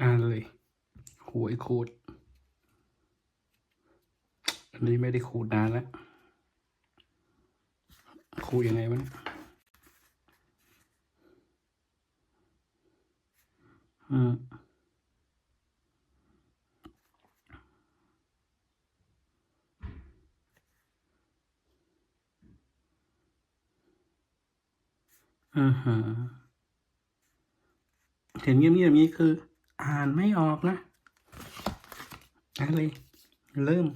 อ่านเลยหวยขูด อันนี้ไม่ได้ขูดนานแล้วขูดยังไงวะเนี่ยอืมอือหือเห็นเงียบๆอย่างนี้คือ อ่านไม่ออกนะอะไรเริ่ม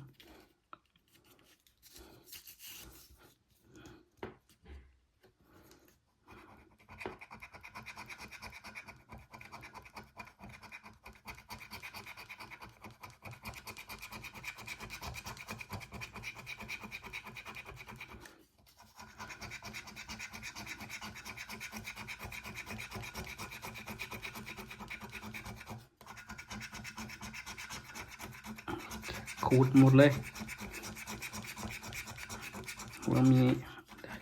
ขูดหมดเลยว่ามี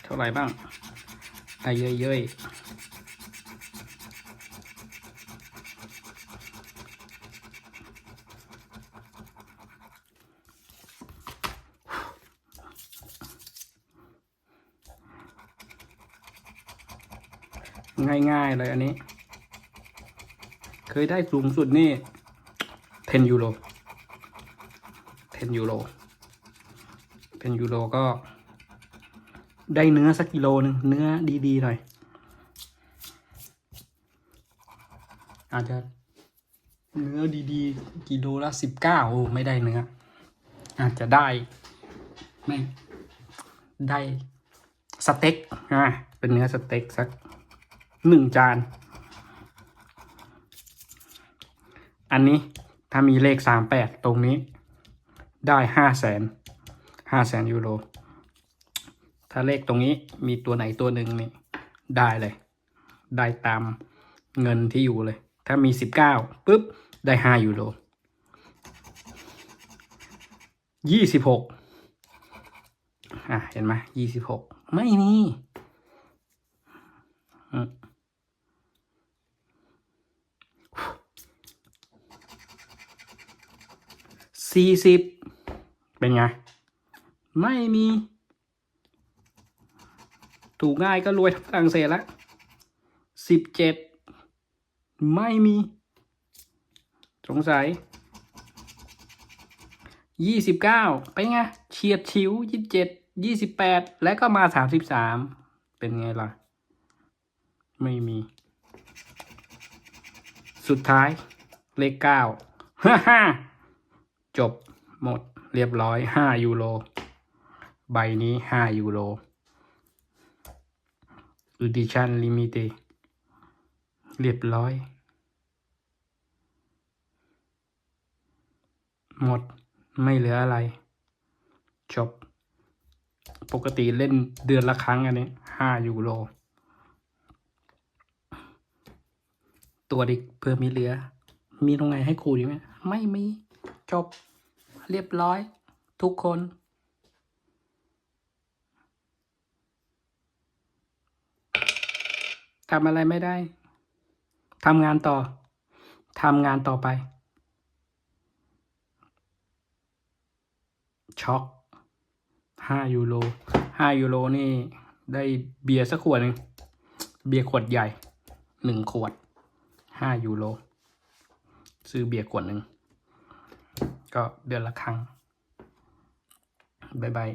เท่าไหร่บ้างไอ้เย้ยๆง่าย ๆ เลยอันนี้ เคยได้สูงสุดนี่ 10 ยูโร 10ยูโร10ยูโรก็ ได้เนื้อสักกิโลหนึ่งเนื้อดีๆหน่อย อาจจะ เนื้อดีๆกิโลละสิบเก้าโอ้ไม่ได้เนื้อ อาจจะได้ ไม่ ได้สเต็กอะเป็นเนื้อสเต็กสักหนึ่งจาน อันนี้ถ้ามีเลขสามแปดตรงนี้ ได้ห้าแสนห้าแสนยูโร ถ้าเลขตรงนี้มีตัวไหนตัวหนึ่งนี่ได้เลย ได้ตามเงินที่อยู่เลย ถ้ามีสิบเก้าปุ๊บ ได้ห้ายูโรยี่สิบหกอะ เห็นไหมยี่สิบหกไม่มีสี่สิบ เป็นไง ไม่มี ถูกง่ายก็รวยทั้งฝรั่งเศสละสิบเจ็ดไม่มี สงสัยยี่สิบเก้าไปนไงเฉียดฉิวยี่สิบเจ็ดยี่สิบแปดแล้วก็มาสามสิบสามเป็นไงล่ะ ไม่มี สุดท้ายเลขเก้าฮ่าฮ่าจบหมด เรียบร้อยห้ายูโรใบนี้ห้ายูโร Edition Limited เรียบร้อย หมดไม่เหลืออะไร จบ ปกติเล่นเดือนละครั้งอันนี้ห้ายูโรตัวดิเพื่อมีเหลือ มีตรงไหนให้ครูดีไหม ไม่มี จบ เรียบร้อย ทุกคน ทำอะไรไม่ได้ ทำงานต่อ ทำงานต่อไป ช็อกห้ายูโรห้ายูโรนี่ได้เบียร์สักขวดหนึ่งเบียร์ขวดใหญ่หนึ่งขวดห้ายูโรซื้อเบียร์ขวดหนึ่ง ก็เดือนละครั้งบ๊ายบาย